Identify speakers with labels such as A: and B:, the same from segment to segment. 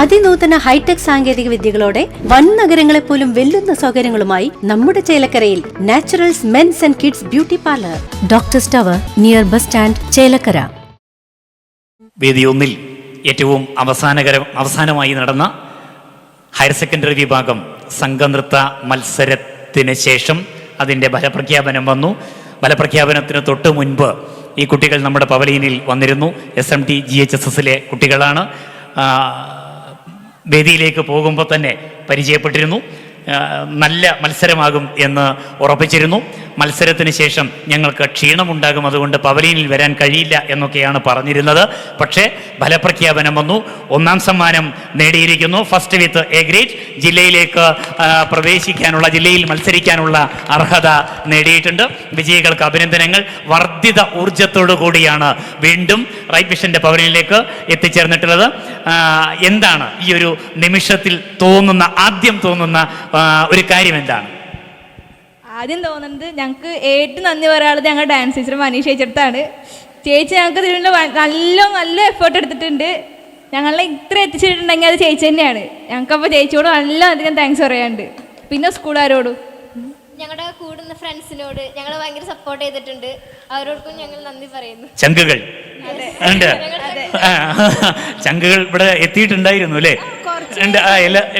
A: അതിനൂതന hi tech സാങ്കേതിക വിദ്യകളോടെ വൻ നഗരങ്ങളെ പോലും വെല്ലുന്ന സൗകര്യങ്ങളുമായി നമ്മുടെ ചേലക്കരയിൽ naturals men's and kids beauty parlour. Doctor സ്റ്റവർ near bus stand Chelakkara.
B: വേദി ഒന്നിൽ ഏറ്റവും അവസാനകരം അവസാനമായി നടന്ന ഹയർ സെക്കൻഡറി വിഭാഗം സംഘനൃത്ത മത്സരത്തിന് ശേഷം അതിന്റെ ഫലപ്രഖ്യാപനം വന്നു. ഫലപ്രഖ്യാപനത്തിന് തൊട്ട് മുൻപ് ഈ കുട്ടികൾ നമ്മുടെ പവലീനിൽ വന്നിരുന്നു. S M T G H S എസിലെ കുട്ടികളാണ്. വേദിയിലേക്ക് പോകുമ്പോൾ തന്നെ പരിചയപ്പെട്ടിരുന്നു. നല്ല മത്സരമാകും എന്ന് ഉറപ്പിച്ചിരുന്നു. മത്സരത്തിന് ശേഷം ഞങ്ങൾക്ക് ക്ഷീണമുണ്ടാകും. അതുകൊണ്ട് പവലീനിൽ വരാൻ കഴിയില്ല എന്നൊക്കെയാണ് പറഞ്ഞിരുന്നത്. പക്ഷേ ഫലപ്രഖ്യാപനം വന്നു. ഒന്നാം സമ്മാനം നേടിയിരിക്കുന്നു. ഫസ്റ്റ് വിത്ത് എ ഗ്രേഡ് ജില്ലയിലേക്ക് പ്രവേശിക്കാനുള്ള ജില്ലയിൽ മത്സരിക്കാനുള്ള അർഹത നേടിയിട്ടുണ്ട്. വിജയികൾക്ക് അഭിനന്ദനങ്ങൾ. വർദ്ധിത ഊർജത്തോടു കൂടിയാണ് വീണ്ടും റൈറ്റ് വിഷന്റെ പവനിലേക്ക് എത്തിച്ചേർന്നിട്ടുള്ളത്. എന്താണ് ഈ ഒരു നിമിഷത്തിൽ തോന്നുന്ന ആദ്യം തോന്നുന്ന ഒരു കാര്യം എന്താണ്?
C: ആദ്യം തോന്നുന്നത് ഞങ്ങൾക്ക് ഏറ്റവും നന്ദി പറയാനുള്ളത് ഞങ്ങളുടെ ഡാൻസ് ടീച്ചർ മനീഷ് ചേച്ചിടത്താണ് ചേച്ചി ഞങ്ങൾക്ക് ഇതിനുള്ള നല്ല നല്ല എഫേർട്ട് എടുത്തിട്ടുണ്ട്. ഞങ്ങളെ ഇത്ര എത്തിച്ചിട്ടുണ്ടെങ്കിൽ അത് ചേച്ചി തന്നെയാണ്. ഞങ്ങൾക്കപ്പോൾ ചേച്ചിയോട് നല്ല അധികം താങ്ക്സ് പറയാനുണ്ട്. പിന്നെ സ്കൂളുകാരോടും?
D: ഞങ്ങളുടെ കൂടുന്ന ഫ്രണ്ട്സിനോട് ഞങ്ങൾ ഭയങ്കര സപ്പോർട്ട് ചെയ്തിട്ടുണ്ട്. അവരോടൊപ്പം ഞങ്ങൾ നന്ദി പറയുന്നു.
B: ചങ്കുകൾ. ഉണ്ട്. ചങ്കുകൾ ഇവിടെ എത്തിയിട്ടുണ്ടായിരുന്നു അല്ലേ? ഉണ്ട്.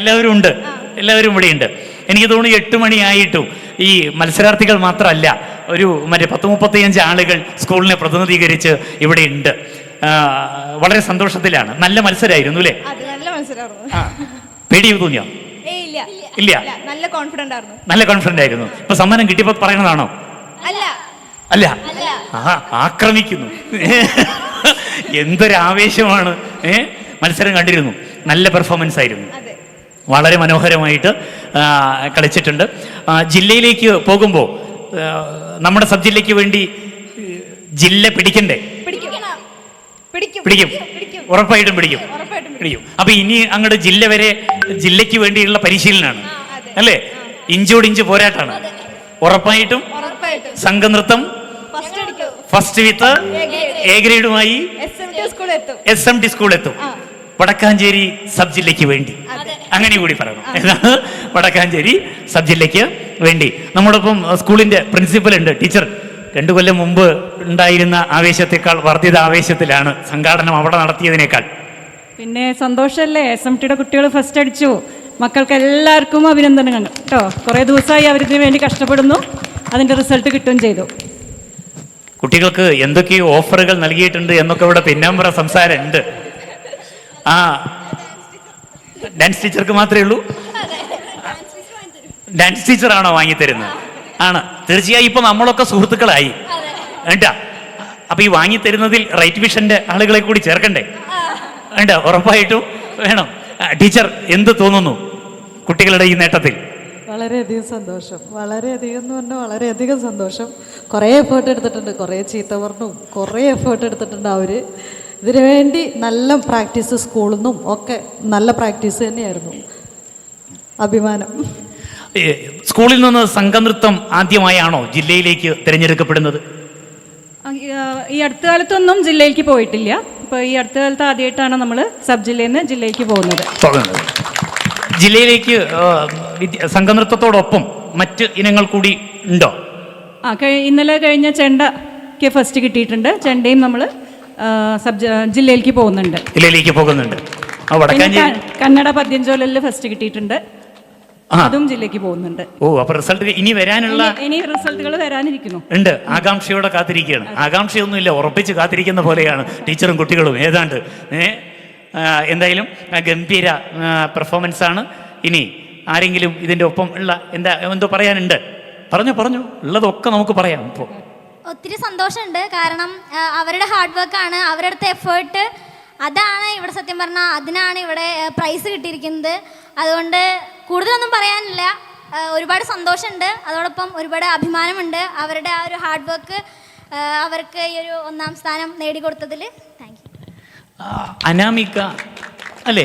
B: എല്ലാവരും ഉണ്ട്. എല്ലാവരും ഇവിടെ ഉണ്ട് എനിക്ക് തോന്നുന്നു എട്ട് മണിയായിട്ടും ഈ മത്സരാർത്ഥികൾ മാത്രമല്ല ഒരു മറ്റേ പത്ത് മുപ്പത്തിയഞ്ച് ആളുകൾ സ്കൂളിനെ പ്രതിനിധീകരിച്ച് ഇവിടെ ഉണ്ട് വളരെ സന്തോഷത്തിലാണ്. നല്ല മത്സരമായിരുന്നു അല്ലേ? പേടി തോന്നിയോ?
C: ഇല്ല. നല്ല കോൺഫിഡന്റ് ആയിരുന്നു.
B: നല്ല കോൺഫിഡന്റ് ആയിരുന്നു. ഇപ്പൊ സമ്മാനം കിട്ടിയപ്പോ പറയണതാണോ
C: അല്ല.
B: അല്ല. എന്തൊരു ആക്രമിക്കുന്നു. എന്തൊരാവേശമാണ് ഏ? മത്സരം കണ്ടിരുന്നു. നല്ല പെർഫോമൻസ് ആയിരുന്നു. വളരെ മനോഹരമായിട്ട് കളിച്ചിട്ടുണ്ട്. ജില്ലയിലേക്ക് പോകുമ്പോൾ നമ്മുടെ സബ് ജില്ലയ്ക്ക് വേണ്ടി ജില്ല പിടിക്കണ്ടേ?
C: പിടിക്കും.
B: ഉറപ്പായിട്ടും പിടിക്കും. പിടിക്കും. അപ്പൊ ഇനി അങ്ങോട്ട് ജില്ല വരെ ജില്ലയ്ക്ക് വേണ്ടിയുള്ള പരിശീലനമാണ്. അല്ലേ? ഇഞ്ചോടിഞ്ച് പോരാട്ടാണ്. ഉറപ്പായിട്ടും സംഘനൃത്തം
C: ഫസ്റ്റ്
B: വിത്ത് എ ഗ്രേഡുമായി
C: എസ് എം ടി സ്കൂളിൽ എത്തും.
B: എസ് എം ടി സ്കൂൾ എത്തും. വടക്കാഞ്ചേരി സബ് ജില്ലയ്ക്ക് വേണ്ടി. അങ്ങനെ കൂടി പറയണം. വടക്കാഞ്ചേരി സബ് ജില്ലയ്ക്ക് വേണ്ടി. നമ്മോടൊപ്പം അഹ്, സ്കൂളിന്റെ പ്രിൻസിപ്പൽ ഉണ്ട് ടീച്ചർ രണ്ടു കൊല്ലം മുമ്പ് ഉണ്ടായിരുന്ന ആവേശത്തെക്കാൾ വർദ്ധിത ആവേശത്തിലാണ് സംഘാടനം അവിടെ നടത്തിയതിനേക്കാൾ.
E: പിന്നെ സന്തോഷമല്ലേ എസ് എം ടിയുടെ കുട്ടികൾ ഫസ്റ്റ് അടിച്ചു. മക്കൾക്ക് എല്ലാവർക്കും അഭിനന്ദനങ്ങൾ. കേട്ടോ? കുറേ ദിവസമായി അവർ അവരിതിനു വേണ്ടി കഷ്ടപ്പെടുന്നു. അതിന്റെ റിസൾട്ട് കിട്ടുകയും ചെയ്തു.
B: കുട്ടികൾക്ക് എന്തൊക്കെയോ ഓഫറുകൾ നൽകിയിട്ടുണ്ട് എന്നൊക്കെ ഇവിടെ പിന്നാമ്പറ സംസാരമുണ്ട്. ആ ഡാൻസ് ടീച്ചർക്ക് മാത്രമേ ഉള്ളൂ? ഡാൻസ് ടീച്ചറാണോ വാങ്ങിത്തരുന്നത്? ആണ്. തീർച്ചയായും ഇപ്പൊ നമ്മളൊക്കെ സുഹൃത്തുക്കളായി. കേട്ടാ അപ്പൊ ഈ വാങ്ങിത്തരുന്നതിൽ റൈറ്റ് വിഷന്റെ ആളുകളെ കൂടി ചേർക്കണ്ടേ? വേണ്ട ഉറപ്പായിട്ടും വേണം. ടീച്ചർ എന്ത് തോന്നുന്നു കുട്ടികളുടെ ഈ നേട്ടത്തിൽ?
F: വളരെയധികം സന്തോഷം. വളരെയധികം എന്ന് പറഞ്ഞാൽ വളരെയധികം സന്തോഷം. കുറേ എഫേർട്ട് എടുത്തിട്ടുണ്ട്. കുറേ ചീത്ത പറഞ്ഞു കുറേ എഫേർട്ട് എടുത്തിട്ടുണ്ട് അവർ ഇതിനു വേണ്ടി നല്ല പ്രാക്ടീസ് സ്കൂളിൽ നിന്നും ഒക്കെ നല്ല പ്രാക്ടീസ് തന്നെയായിരുന്നു. അഭിമാനം.
B: സ്കൂളിൽ നിന്ന് സംഘനൃത്തം ആദ്യമായാണോ ജില്ലയിലേക്ക് തിരഞ്ഞെടുക്കപ്പെടുന്നത്?
E: ഈ, അടുത്ത കാലത്തൊന്നും ജില്ലയിലേക്ക് പോയിട്ടില്ല. ഇപ്പോൾ ഈ അടുത്ത കാലത്ത് ആദ്യമായിട്ടാണ് നമ്മൾ സബ് ജില്ലയിൽ നിന്ന് ജില്ലയിലേക്ക് പോകുന്നത്.
B: ജില്ലയിലേക്ക് സംഘനൃത്തത്തോടൊപ്പം മറ്റ് ഇനങ്ങൾ കൂടി ഉണ്ടോ?
E: ആ ഇന്നലെ കഴിഞ്ഞ ചെണ്ടയ്ക്ക് ഫസ്റ്റ് കിട്ടിയിട്ടുണ്ട്. ചെണ്ടയും നമ്മൾ സബ് ജില്ലയിലേക്ക് പോകുന്നുണ്ട്.
B: ജില്ലയിലേക്ക് പോകുന്നുണ്ട്.
E: കന്നഡ പദ്യഞ്ചോലിൽ ഫസ്റ്റ് കിട്ടിയിട്ടുണ്ട്. അതും ജില്ലയ്ക്ക് പോകുന്നുണ്ട്.
B: ഓ അപ്പൊ റിസൾട്ട് ഇനി വരാനുള്ള
E: ഇനി- റിസൾട്ടുകൾ വരാനിരിക്കുന്നു.
B: ഉണ്ട്. ആകാംക്ഷയോടെ കാത്തിരിക്കുകയാണ്. ആകാംക്ഷയൊന്നുമില്ല ഉറപ്പിച്ച് കാത്തിരിക്കുന്ന പോലെയാണ് ടീച്ചറും കുട്ടികളും. ഏതാണ്ട്. എന്തായാലും ഗംഭീര പെർഫോമൻസ് ആണ്. ഇനി ആരെങ്കിലും ഇതിന്റെ ഒപ്പം ഉള്ള എന്താ എന്തോ പറയാനുണ്ട്? പറഞ്ഞു പറഞ്ഞു. ഉള്ളതൊക്കെ നമുക്ക് പറയാം. ഇപ്പോൾ
D: ഒത്തിരി സന്തോഷമുണ്ട്. കാരണം അവരുടെ ഹാർഡ് വർക്കാണ് അവരുടെ അടുത്ത് എഫേർട്ട് അതാണ് ഇവിടെ സത്യം പറഞ്ഞാൽ അതിനാണ് ഇവിടെ പ്രൈസ് കിട്ടിയിരിക്കുന്നത്. അതുകൊണ്ട് കൂടുതലൊന്നും പറയാനില്ല. ഒരുപാട് സന്തോഷമുണ്ട്. അതോടൊപ്പം ഒരുപാട് അഭിമാനമുണ്ട്. അവരുടെ ആ ഒരു ഹാർഡ് വർക്ക് അവർക്ക് ഈ ഒരു ഒന്നാം സ്ഥാനം നേടിക്കൊടുത്തതിൽ. താങ്ക് യു
B: ആ, അനാമിക അല്ലേ?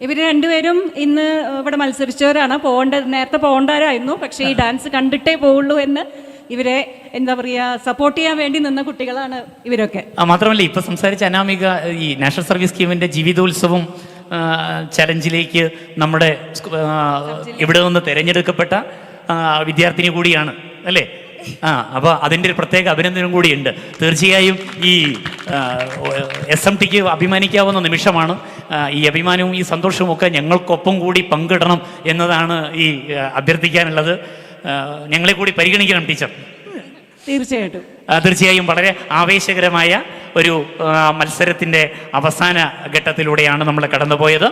E: ഇവർ രണ്ടുപേരും ഇന്ന് ഇവിടെ മത്സരിച്ചവരാണ്. പോകേണ്ട നേരത്തെ പോകേണ്ടവരായിരുന്നു. പക്ഷേ ഈ ഡാൻസ് കണ്ടിട്ടേ പോവുള്ളൂ എന്ന് ഇവരെ എന്താ പറയുക സപ്പോർട്ട് ചെയ്യാൻ വേണ്ടി നിന്ന കുട്ടികളാണ് ഇവരൊക്കെ.
B: മാത്രമല്ല ഇപ്പൊ സംസാരിച്ച അനാമിക ഈ നാഷണൽ സർവീസ് സ്കീമിന്റെ ജീവിതോത്സവം ചലഞ്ചിലേക്ക് നമ്മുടെ ഇവിടെ നിന്ന് തിരഞ്ഞെടുക്കപ്പെട്ട വിദ്യാർത്ഥിനി കൂടിയാണ് അല്ലേ? ആ അപ്പോൾ അതിന്റെ ഒരു പ്രത്യേക അഭിനന്ദനം കൂടിയുണ്ട്. തീർച്ചയായും ഈ എസ് എം ടിക്ക് അഭിമാനിക്കാവുന്ന നിമിഷമാണ്. ഈ അഭിമാനവും ഈ സന്തോഷവും ഒക്കെ ഞങ്ങൾക്കൊപ്പം കൂടി പങ്കിടണം എന്നതാണ് ഈ അഭ്യർത്ഥിക്കാനുള്ളത്. ഞങ്ങളെ കൂടി പരിഗണിക്കണം ടീച്ചർ.
E: തീർച്ചയായിട്ടും.
B: തീർച്ചയായും വളരെ ആവേശകരമായ ഒരു മത്സരത്തിന്റെ അവസാന ഘട്ടത്തിലൂടെയാണ് നമ്മൾ കടന്നുപോയത്.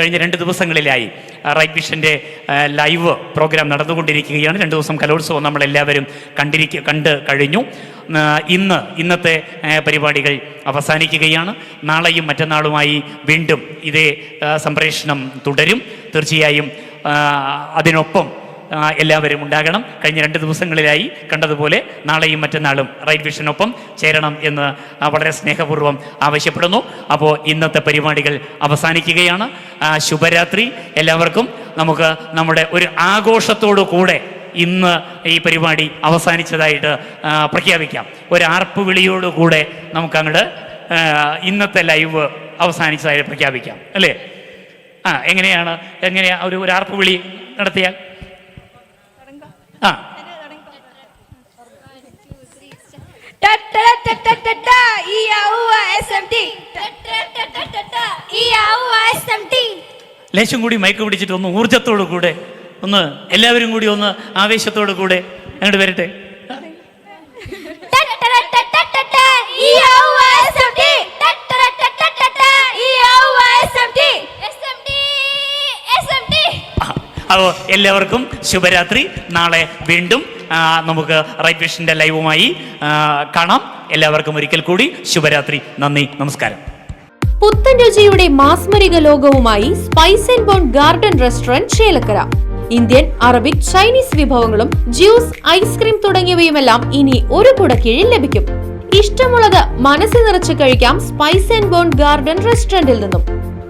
B: കഴിഞ്ഞ രണ്ട് ദിവസങ്ങളിലായി റൈറ്റ് വിഷന്റെ ലൈവ് പ്രോഗ്രാം നടന്നുകൊണ്ടിരിക്കുകയാണ്. രണ്ട് ദിവസം കലോത്സവം നമ്മളെല്ലാവരും കണ്ടിരിക്ക കണ്ട് കഴിഞ്ഞു. ഇന്ന് ഇന്നത്തെ പരിപാടികൾ അവസാനിക്കുകയാണ്. നാളെയും മറ്റന്നാളുമായി വീണ്ടും ഇതേ സംപ്രേഷണം തുടരും. തീർച്ചയായും അതിനൊപ്പം എല്ലാവരും ഉണ്ടാകണം. കഴിഞ്ഞ രണ്ട് ദിവസങ്ങളിലായി കണ്ടതുപോലെ നാളെയും മറ്റന്നാളും റൈറ്റ് വിഷനൊപ്പം ചേരണം എന്ന് വളരെ സ്നേഹപൂർവം ആവശ്യപ്പെടുന്നു. അപ്പോൾ ഇന്നത്തെ പരിപാടികൾ അവസാനിക്കുകയാണ്. ശുഭരാത്രി എല്ലാവർക്കും. നമുക്ക് നമ്മുടെ ഒരു ആഘോഷത്തോടു കൂടെ ഇന്ന് ഈ പരിപാടി അവസാനിച്ചതായിട്ട് പ്രഖ്യാപിക്കാം. ഒരു ആർപ്പ് വിളിയോടുകൂടെ നമുക്ക് അങ്ങോട്ട് ഇന്നത്തെ ലൈവ് അവസാനിച്ചതായിട്ട് പ്രഖ്യാപിക്കാം. അല്ലേ? ആ എങ്ങനെയാണ്? എങ്ങനെയാണ് ഒരു ഒരു ആർപ്പ് വിളി നടത്തിയാൽ? ആ. ലേശം കൂടി മയക്ക് പിടിച്ചിട്ട് ഒന്ന് ഊർജത്തോടു കൂടെ ഒന്ന് എല്ലാവരും കൂടി ഒന്ന് ആവേശത്തോടു കൂടെ അങ്ങോട്ട് വരട്ടെ. അപ്പോൾ എല്ലാവർക്കും ശുഭരാത്രി. നാളെ വീണ്ടും നമുക്ക് റൈറ്റ് വിഷന്റെ ലൈവുമായി കാണാം. എല്ലാവർക്കും ഒരിക്കൽ കൂടി ശുഭരാത്രി. നന്ദി നമസ്കാരം.
G: പുത്തൻ രുചിയുടെ മാസ്മരിക ലോകവുമായി spice and bone garden restaurant Chelakkara Indian Arabic Chinese വിഭവങ്ങളും ജ്യൂസ് ഐസ്ക്രീം തുടങ്ങിയവയുമെല്ലാം ഇനി ഒരു കുടക്കീഴിൽ ലഭിക്കും. ഇഷ്ടമുള്ളത് മനസ്സ് നിറച്ച് കഴിക്കാം സ്പൈസ് ആൻഡ് ബോൺ ഗാർഡൻ റെസ്റ്റോറന്റിൽ നിന്നും.